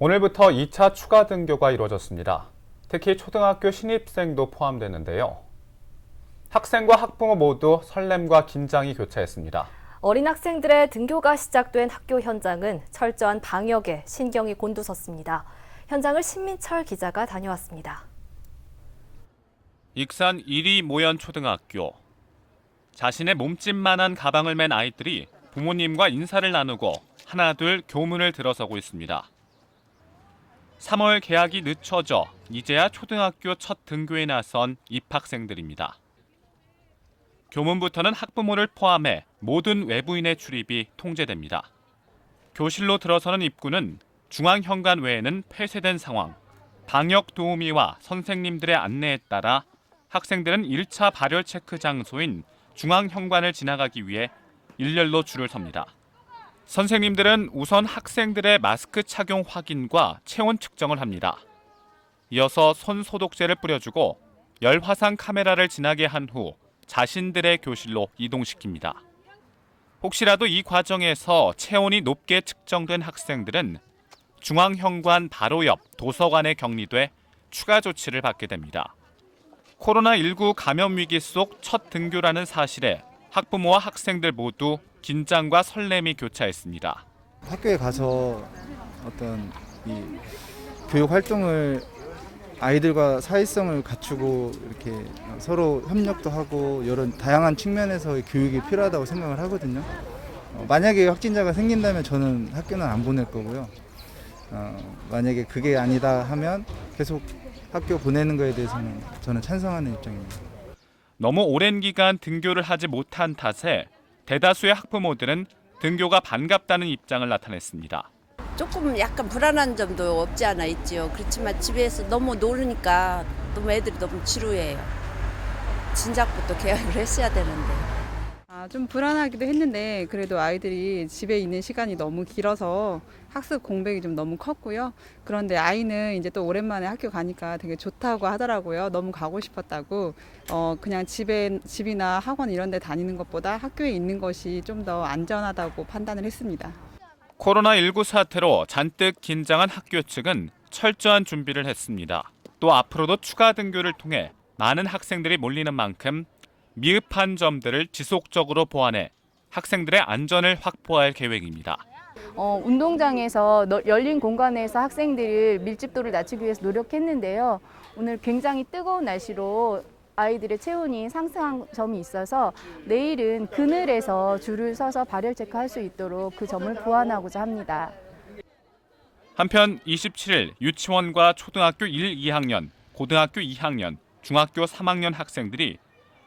오늘부터 2차 추가 등교가 이루어졌습니다. 특히 초등학교 신입생도 포함되는데요. 학생과 학부모 모두 설렘과 긴장이 교차했습니다. 어린 학생들의 등교가 시작된 학교 현장은 철저한 방역에 신경이 곤두섰습니다. 현장을 신민철 기자가 다녀왔습니다. 익산 1위 모연 초등학교. 자신의 몸집만한 가방을 맨 아이들이 부모님과 인사를 나누고 하나둘 교문을 들어서고 있습니다. 3월 개학이 늦춰져 이제야 초등학교 첫 등교에 나선 입학생들입니다. 교문부터는 학부모를 포함해 모든 외부인의 출입이 통제됩니다. 교실로 들어서는 입구는 중앙 현관 외에는 폐쇄된 상황. 방역 도우미와 선생님들의 안내에 따라 학생들은 1차 발열 체크 장소인 중앙 현관을 지나가기 위해 일렬로 줄을 섭니다. 선생님들은 우선 학생들의 마스크 착용 확인과 체온 측정을 합니다. 이어서 손 소독제를 뿌려주고 열화상 카메라를 지나게 한 후 자신들의 교실로 이동시킵니다. 혹시라도 이 과정에서 체온이 높게 측정된 학생들은 중앙현관 바로 옆 도서관에 격리돼 추가 조치를 받게 됩니다. 코로나19 감염 위기 속 첫 등교라는 사실에 학부모와 학생들 모두 긴장과 설렘이 교차했습니다. 학교에 가서 어떤 이 교육 활동을 아이들과 사회성을 갖추고 이렇게 서로 협력도 하고 이런 다양한 측면에서의 교육이 필요하다고 생각을 하거든요. 어, 만약에 확진자가 생긴다면 저는 학교는 안 보낼 거고요. 어, 만약에 그게 아니다 하면 계속 학교 보내는 거에 대해서는 저는 찬성하는 입장입니다. 너무 오랜 기간 등교를 하지 못한 탓에 대다수의 학부모들은 등교가 반갑다는 입장을 나타냈습니다. 조금 약간 불안한 점도 없지 않아 있지요. 그렇지만 집에서 너무 노르니까 너무 애들이 너무 지루해요. 진작부터 계약을 했어야 되는데. 아, 좀 불안하기도 했는데 그래도 아이들이 집에 있는 시간이 너무 길어서 학습 공백이 좀 너무 컸고요. 그런데 아이는 이제 또 오랜만에 학교 가니까 되게 좋다고 하더라고요. 너무 가고 싶었다고. 어, 그냥 집에 집이나 학원 이런 데 다니는 것보다 학교에 있는 것이 좀 더 안전하다고 판단을 했습니다. 코로나19 사태로 잔뜩 긴장한 학교 측은 철저한 준비를 했습니다. 또 앞으로도 추가 등교를 통해 많은 학생들이 몰리는 만큼 미흡한 점들을 지속적으로 보완해 학생들의 안전을 확보할 계획입니다. 어, 운동장에서 너- 열린 공간에서 학생들을 밀집도를 낮추기 위해서 노력했는데요. 오늘 굉장히 뜨거운 날씨로 아이들의 체온이 상승한 점이 있어서 내일은 그늘에서 줄을 서서 발열 체크할 수 있도록 그 점을 보완하고자 합니다. 한편 27일 유치원과 초등학교 1, 2학년, 고등학교 2학년, 중학교 3학년 학생들이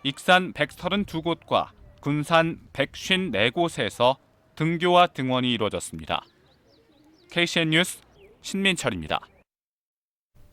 익산 132곳과 군산 154곳에서 등교와 등원이 이루어졌습니다. KCN 뉴스 신민철입니다.